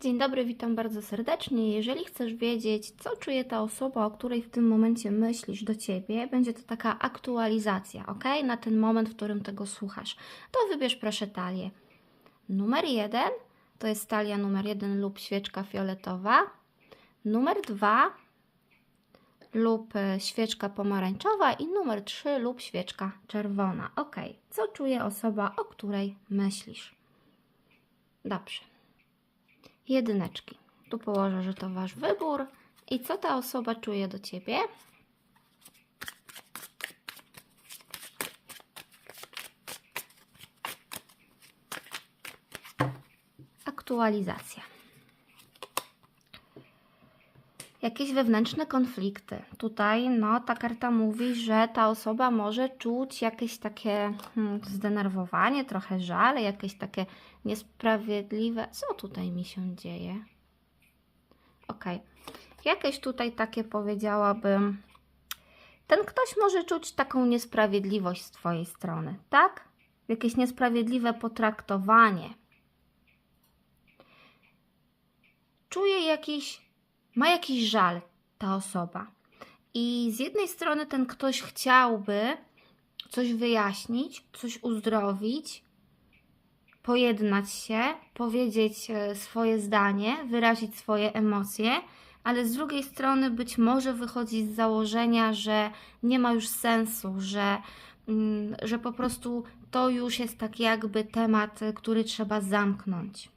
Dzień dobry, witam bardzo serdecznie. Jeżeli chcesz wiedzieć, co czuje ta osoba, o której w tym momencie myślisz do ciebie, będzie to taka aktualizacja, ok? Na ten moment, w którym tego słuchasz, to wybierz proszę talię. Numer jeden to jest talia numer jeden lub świeczka fioletowa. Numer dwa lub e, świeczka pomarańczowa i numer 3 lub świeczka czerwona. Ok, co czuje osoba, o której myślisz? Dobrze. Jedyneczki. Tu położę, że to Wasz wybór. I co ta osoba czuje do Ciebie? Aktualizacja. Jakieś wewnętrzne konflikty. Tutaj, no, ta karta mówi, że ta osoba może czuć jakieś takie hmm, zdenerwowanie, trochę żal, jakieś takie niesprawiedliwe. Co tutaj mi się dzieje? Ok. Jakieś tutaj takie powiedziałabym. Ten ktoś może czuć taką niesprawiedliwość z Twojej strony, tak? Jakieś niesprawiedliwe potraktowanie. Czuje jakiś ma jakiś żal ta osoba. I z jednej strony ten ktoś chciałby coś wyjaśnić, coś uzdrowić, pojednać się, powiedzieć e, swoje zdanie, wyrazić swoje emocje, ale z drugiej strony być może wychodzi z założenia, że nie ma już sensu, że, mm, że po prostu to już jest tak jakby temat, który trzeba zamknąć.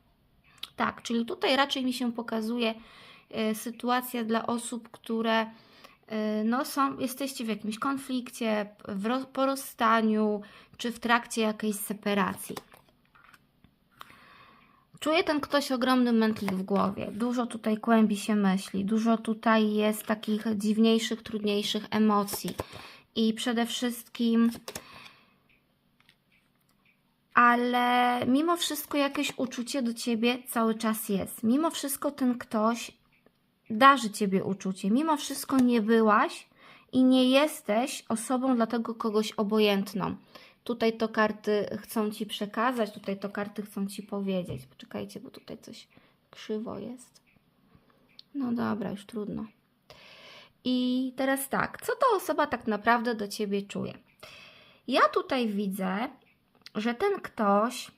Tak, czyli tutaj raczej mi się pokazuje, sytuacja dla osób, które e, no są, jesteście w jakimś konflikcie, w ro, po rozstaniu, czy w trakcie jakiejś separacji. Czuje ten ktoś ogromny mętlik w głowie. Dużo tutaj kłębi się myśli, dużo tutaj jest takich dziwniejszych, trudniejszych emocji. I przede wszystkim ale mimo wszystko jakieś uczucie do ciebie cały czas jest. Mimo wszystko ten ktoś darzy ciebie uczucie. Mimo wszystko nie byłaś i nie jesteś osobą dla tego kogoś obojętną. Tutaj to karty chcą ci przekazać, tutaj to karty chcą ci powiedzieć. Poczekajcie, bo tutaj coś krzywo jest. No dobra, już trudno. I teraz tak, co ta osoba tak naprawdę do ciebie czuje? Ja tutaj widzę, że ten ktoś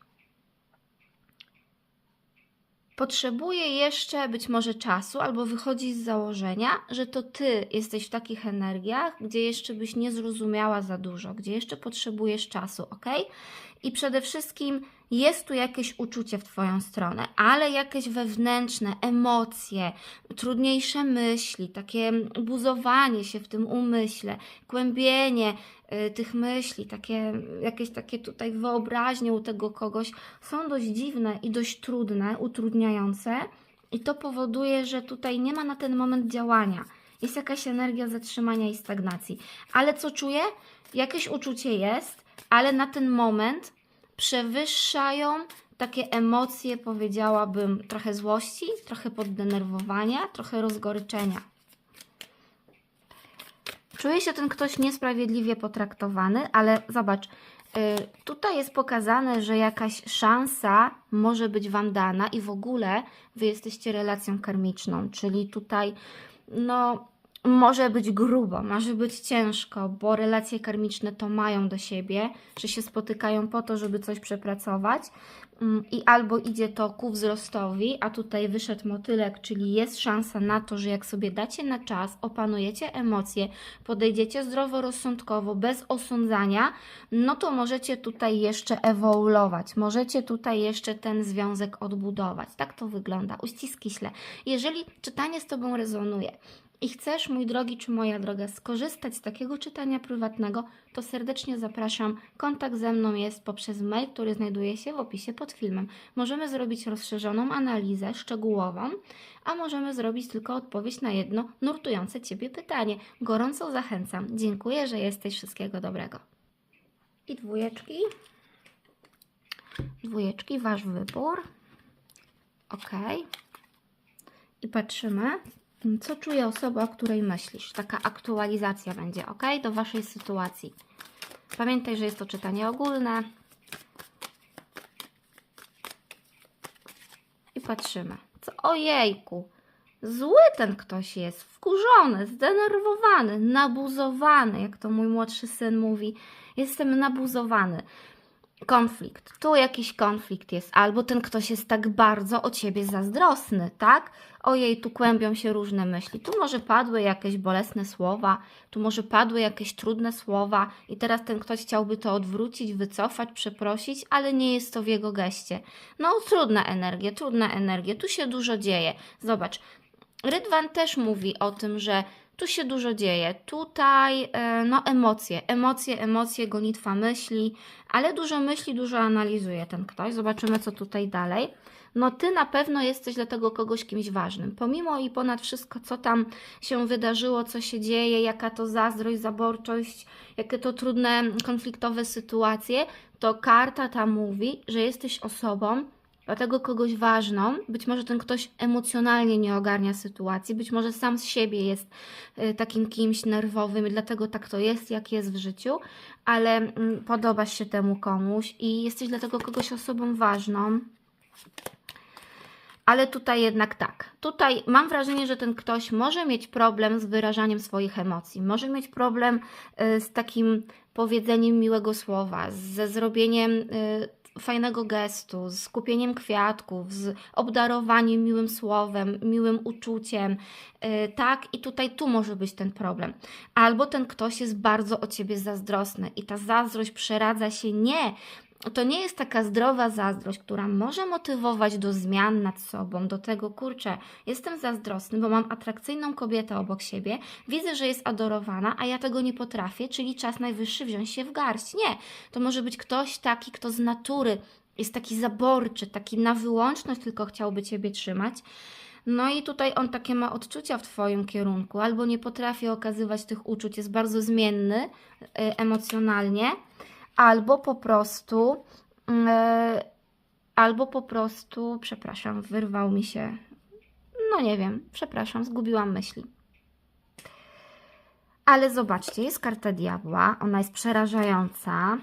potrzebuje jeszcze być może czasu, albo wychodzi z założenia, że to ty jesteś w takich energiach, gdzie jeszcze byś nie zrozumiała za dużo, gdzie jeszcze potrzebujesz czasu, ok? I przede wszystkim jest tu jakieś uczucie w Twoją stronę, ale jakieś wewnętrzne emocje, trudniejsze myśli, takie buzowanie się w tym umyśle, kłębienie y, tych myśli, takie, jakieś takie tutaj wyobraźnie u tego kogoś są dość dziwne i dość trudne, utrudniające i to powoduje, że tutaj nie ma na ten moment działania. Jest jakaś energia zatrzymania i stagnacji. Ale co czuję? Jakieś uczucie jest, ale na ten moment przewyższają takie emocje, powiedziałabym, trochę złości, trochę poddenerwowania, trochę rozgoryczenia. Czuje się ten ktoś niesprawiedliwie potraktowany, ale zobacz, y, tutaj jest pokazane, że jakaś szansa może być Wam dana i w ogóle Wy jesteście relacją karmiczną, czyli tutaj no może być grubo, może być ciężko, bo relacje karmiczne to mają do siebie, że się spotykają po to, żeby coś przepracować mm, i albo idzie to ku wzrostowi, a tutaj wyszedł motylek, czyli jest szansa na to, że jak sobie dacie na czas, opanujecie emocje, podejdziecie zdroworozsądkowo, bez osądzania, no to możecie tutaj jeszcze ewoluować, możecie tutaj jeszcze ten związek odbudować. Tak to wygląda, uściski śle. Jeżeli czytanie z Tobą rezonuje, i chcesz, mój drogi czy moja droga, skorzystać z takiego czytania prywatnego, to serdecznie zapraszam. Kontakt ze mną jest poprzez mail, który znajduje się w opisie pod filmem. Możemy zrobić rozszerzoną analizę szczegółową, a możemy zrobić tylko odpowiedź na jedno nurtujące Ciebie pytanie. Gorąco zachęcam. Dziękuję, że jesteś. Wszystkiego dobrego. I dwójeczki. Dwójeczki, Wasz wybór. Ok. I patrzymy, co czuje osoba, o której myślisz. Taka aktualizacja będzie, ok? Do Waszej sytuacji. Pamiętaj, że jest to czytanie ogólne. I patrzymy. Co, ojejku, zły ten ktoś jest, wkurzony, zdenerwowany, nabuzowany, jak to mój młodszy syn mówi. Jestem nabuzowany. Konflikt. Tu jakiś konflikt jest, albo ten ktoś jest tak bardzo o ciebie zazdrosny, tak? Ojej, tu kłębią się różne myśli. Tu może padły jakieś bolesne słowa, tu może padły jakieś trudne słowa, i teraz ten ktoś chciałby to odwrócić, wycofać, przeprosić, ale nie jest to w jego geście. No, trudna energia, trudna energia, tu się dużo dzieje. Zobacz, Rydwan też mówi o tym, że tu się dużo dzieje. Tutaj, e, no, emocje, emocje, emocje, gonitwa myśli, ale dużo myśli, dużo analizuje ten ktoś. Zobaczymy, co tutaj dalej. No, ty na pewno jesteś dla tego kogoś kimś ważnym. Pomimo i ponad wszystko, co tam się wydarzyło, co się dzieje, jaka to zazdrość, zaborczość, jakie to trudne, konfliktowe sytuacje, to karta ta mówi, że jesteś osobą, Dlatego kogoś ważną, być może ten ktoś emocjonalnie nie ogarnia sytuacji, być może sam z siebie jest y, takim kimś nerwowym i dlatego tak to jest, jak jest w życiu, ale mm, podobasz się temu komuś i jesteś dlatego kogoś osobą ważną. Ale tutaj jednak tak. Tutaj mam wrażenie, że ten ktoś może mieć problem z wyrażaniem swoich emocji, może mieć problem y, z takim powiedzeniem miłego słowa, ze zrobieniem y, fajnego gestu, z kupieniem kwiatków, z obdarowaniem miłym słowem, miłym uczuciem, yy, tak? I tutaj tu może być ten problem. Albo ten ktoś jest bardzo o ciebie zazdrosny i ta zazdrość przeradza się nie to nie jest taka zdrowa zazdrość, która może motywować do zmian nad sobą, do tego, kurczę, jestem zazdrosny, bo mam atrakcyjną kobietę obok siebie, widzę, że jest adorowana, a ja tego nie potrafię, czyli czas najwyższy wziąć się w garść. Nie, to może być ktoś taki, kto z natury jest taki zaborczy, taki na wyłączność tylko chciałby Ciebie trzymać. No i tutaj on takie ma odczucia w Twoim kierunku, albo nie potrafi okazywać tych uczuć, jest bardzo zmienny y, emocjonalnie, albo po prostu, yy, albo po prostu, przepraszam, wyrwał mi się, no nie wiem, przepraszam, zgubiłam myśli. Ale zobaczcie, jest karta diabła, ona jest przerażająca,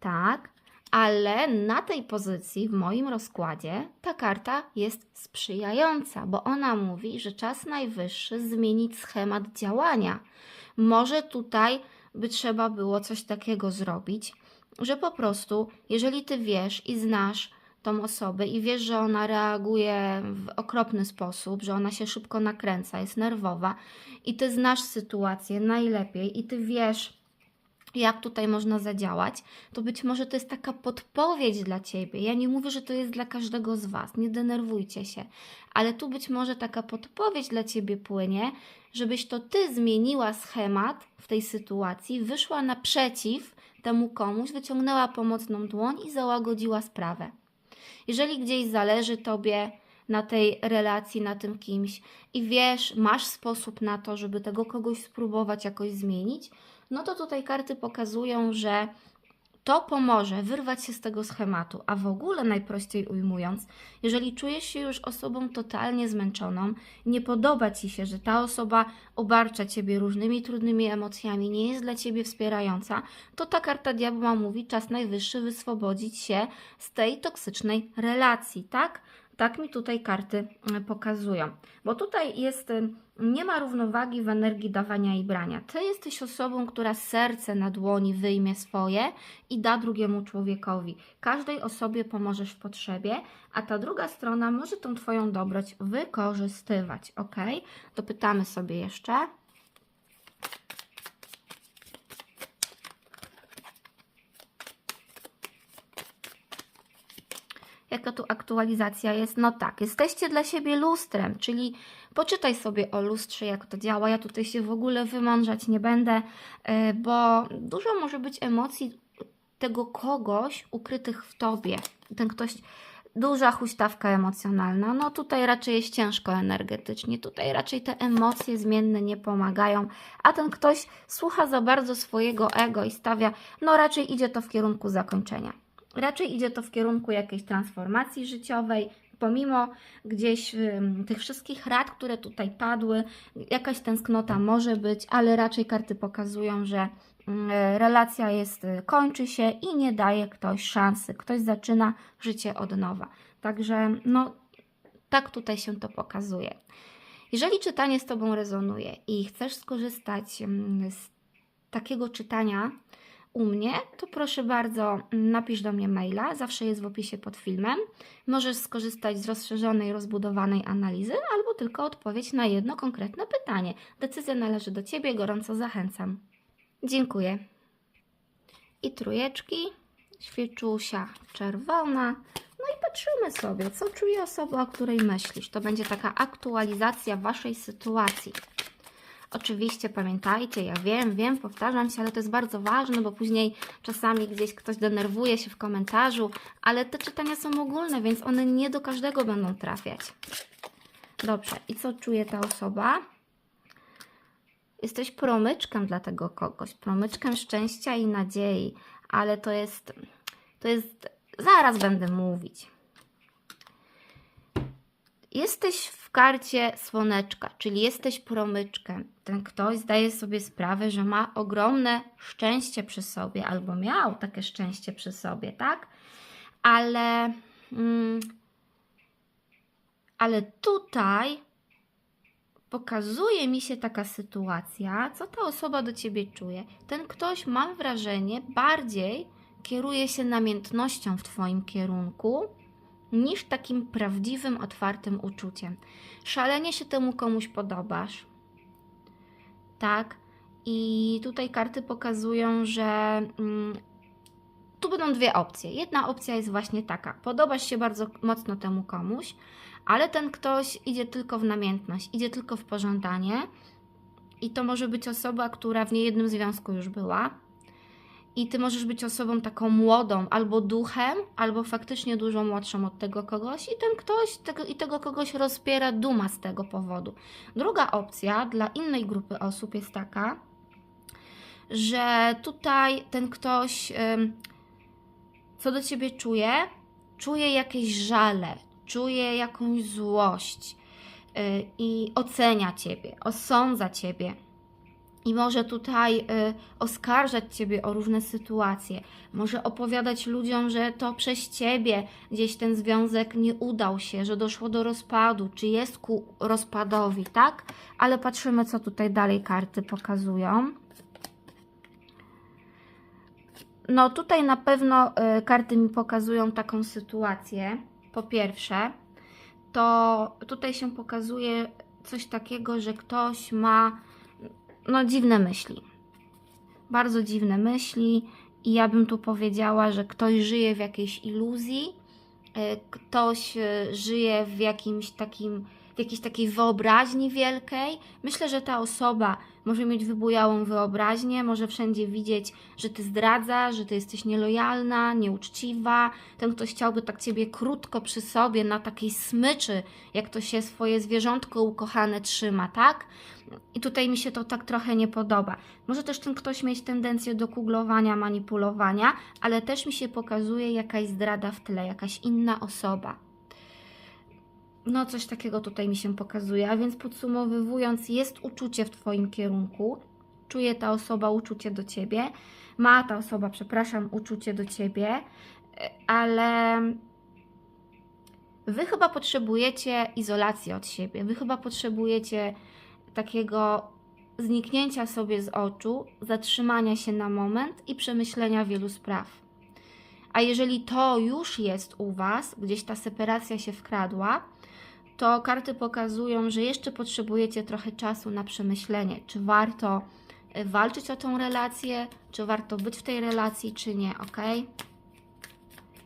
tak, ale na tej pozycji w moim rozkładzie ta karta jest sprzyjająca, bo ona mówi, że czas najwyższy zmienić schemat działania. Może tutaj by trzeba było coś takiego zrobić, że po prostu, jeżeli ty wiesz i znasz tą osobę i wiesz, że ona reaguje w okropny sposób, że ona się szybko nakręca, jest nerwowa i ty znasz sytuację najlepiej i ty wiesz, jak tutaj można zadziałać, to być może to jest taka podpowiedź dla ciebie. Ja nie mówię, że to jest dla każdego z was, nie denerwujcie się, ale tu być może taka podpowiedź dla ciebie płynie, żebyś to ty zmieniła schemat w tej sytuacji, wyszła naprzeciw temu komuś, wyciągnęła pomocną dłoń i załagodziła sprawę. Jeżeli gdzieś zależy tobie na tej relacji, na tym kimś i wiesz, masz sposób na to, żeby tego kogoś spróbować jakoś zmienić, no to tutaj karty pokazują, że to pomoże wyrwać się z tego schematu, a w ogóle najprościej ujmując, jeżeli czujesz się już osobą totalnie zmęczoną, nie podoba ci się, że ta osoba obarcza ciebie różnymi trudnymi emocjami, nie jest dla ciebie wspierająca, to ta karta diabła mówi czas najwyższy wyswobodzić się z tej toksycznej relacji, tak? Tak mi tutaj karty mm, pokazują. Bo tutaj jest, y, nie ma równowagi w energii dawania i brania. Ty jesteś osobą, która serce na dłoni wyjmie swoje i da drugiemu człowiekowi. Każdej osobie pomożesz w potrzebie, a ta druga strona może tą Twoją dobroć wykorzystywać. Ok? Dopytamy sobie jeszcze. Jaka tu aktualizacja jest? No tak, jesteście dla siebie lustrem, czyli poczytaj sobie o lustrze, jak to działa. Ja tutaj się w ogóle wymądrzać nie będę, e, bo dużo może być emocji tego kogoś ukrytych w tobie. Ten ktoś, duża huśtawka emocjonalna. No tutaj raczej jest ciężko energetycznie, tutaj raczej te emocje zmienne nie pomagają, a ten ktoś słucha za bardzo swojego ego i stawia, no raczej idzie to w kierunku zakończenia. Raczej idzie to w kierunku jakiejś transformacji życiowej, pomimo gdzieś tych wszystkich rad, które tutaj padły, jakaś tęsknota może być, ale raczej karty pokazują, że ym, relacja jest, y, kończy się i nie daje ktoś szansy. Ktoś zaczyna życie od nowa. Także no, Tak tutaj się to pokazuje. Jeżeli czytanie z Tobą rezonuje i chcesz skorzystać mm, z takiego czytania u mnie, to proszę bardzo, mm, napisz do mnie maila, zawsze jest w opisie pod filmem. Możesz skorzystać z rozszerzonej, rozbudowanej analizy albo tylko odpowiedź na jedno konkretne pytanie. Decyzja należy do Ciebie, gorąco zachęcam. Dziękuję. I trójeczki, świeczusia czerwona. No i patrzymy sobie, co czuje osoba, o której myślisz. To będzie taka aktualizacja Waszej sytuacji. Oczywiście pamiętajcie, ja wiem, wiem, powtarzam się, ale to jest bardzo ważne, bo później czasami gdzieś ktoś denerwuje się w komentarzu, ale te czytania są ogólne, więc one nie do każdego będą trafiać. Dobrze, i co czuje ta osoba? Jesteś promyczkiem dla tego kogoś, promyczkiem szczęścia i nadziei, ale to jest, to jest, zaraz będę mówić. Jesteś w karcie słoneczka, czyli jesteś promyczkiem. Ten ktoś zdaje sobie sprawę, że ma ogromne szczęście przy sobie, albo miał takie szczęście przy sobie, tak? Ale, mm, ale tutaj pokazuje mi się taka sytuacja, co ta osoba do ciebie czuje. Ten ktoś, mam wrażenie, bardziej kieruje się namiętnością w twoim kierunku niż takim prawdziwym, otwartym uczuciem. Szalenie się temu komuś podobasz. Tak. I tutaj karty pokazują, że mm, tu będą dwie opcje. Jedna opcja jest właśnie taka: podobasz się bardzo mocno temu komuś, ale ten ktoś idzie tylko w namiętność, idzie tylko w pożądanie. I to może być osoba, która w niejednym związku już była. I ty możesz być osobą taką młodą, albo duchem, albo faktycznie dużo młodszą od tego kogoś, i ten ktoś tego, i tego kogoś rozpiera duma z tego powodu. Druga opcja dla innej grupy osób jest taka, że tutaj ten ktoś, co do ciebie czuje, czuje jakieś żale, czuje jakąś złość y, i ocenia ciebie, osądza ciebie. I może tutaj y, oskarżać ciebie o różne sytuacje, może opowiadać ludziom, że to przez ciebie gdzieś ten związek nie udał się, że doszło do rozpadu, czy jest ku rozpadowi, tak? Ale patrzymy, co tutaj dalej karty pokazują. No, tutaj na pewno y, karty mi pokazują taką sytuację. Po pierwsze, to tutaj się pokazuje coś takiego, że ktoś ma no dziwne myśli. Bardzo dziwne myśli i ja bym tu powiedziała, że ktoś żyje w jakiejś iluzji, e, ktoś e, żyje w jakimś takim jakiejś takiej wyobraźni wielkiej. Myślę, że ta osoba może mieć wybujałą wyobraźnię, może wszędzie widzieć, że ty zdradzasz, że ty jesteś nielojalna, nieuczciwa. Ten ktoś chciałby tak ciebie krótko przy sobie na takiej smyczy, jak to się swoje zwierzątko ukochane trzyma, tak? I tutaj mi się to tak trochę nie podoba. Może też ten ktoś mieć tendencję do kuglowania, manipulowania, ale też mi się pokazuje jakaś zdrada w tle, jakaś inna osoba. No, coś takiego tutaj mi się pokazuje. A więc podsumowując, jest uczucie w Twoim kierunku. Czuje ta osoba uczucie do Ciebie. Ma ta osoba, przepraszam, uczucie do Ciebie, ale Wy chyba potrzebujecie izolacji od siebie. Wy chyba potrzebujecie takiego zniknięcia sobie z oczu, zatrzymania się na moment i przemyślenia wielu spraw. A jeżeli to już jest u Was, gdzieś ta separacja się wkradła, to karty pokazują, że jeszcze potrzebujecie trochę czasu na przemyślenie, czy warto y, walczyć o tą relację, czy warto być w tej relacji, czy nie, ok?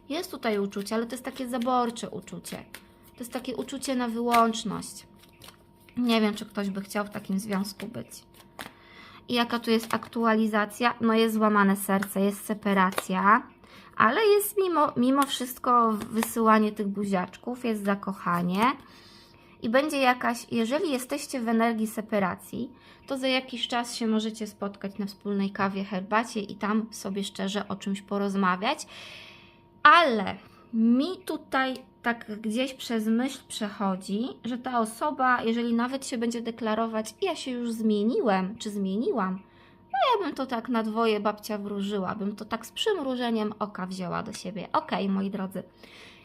Jest tutaj uczucie, ale to jest takie zaborcze uczucie. To jest takie uczucie na wyłączność. Nie wiem, czy ktoś by chciał w takim związku być. I jaka tu jest aktualizacja? No jest złamane serce, jest separacja, ale jest mimo, mimo wszystko wysyłanie tych buziaczków, jest zakochanie i będzie jakaś, jeżeli jesteście w energii separacji, to za jakiś czas się możecie spotkać na wspólnej kawie, herbacie i tam sobie szczerze o czymś porozmawiać. Ale mi tutaj tak gdzieś przez myśl przechodzi, że ta osoba, jeżeli nawet się będzie deklarować, ja się już zmieniłem, czy zmieniłam, No ja bym to tak na dwoje babcia wróżyła, bym to tak z przymrużeniem oka wzięła do siebie. Okej, moi drodzy.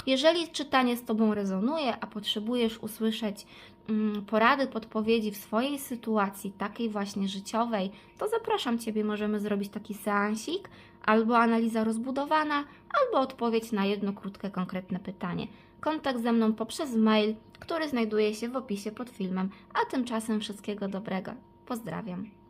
Jeżeli czytanie z Tobą rezonuje, a potrzebujesz usłyszeć mm, porady, podpowiedzi w swojej sytuacji, takiej właśnie życiowej, to zapraszam Ciebie, możemy zrobić taki seansik, albo analiza rozbudowana, albo odpowiedź na jedno krótkie, konkretne pytanie. Kontakt ze mną poprzez mail, który znajduje się w opisie pod filmem, a tymczasem wszystkiego dobrego. Pozdrawiam.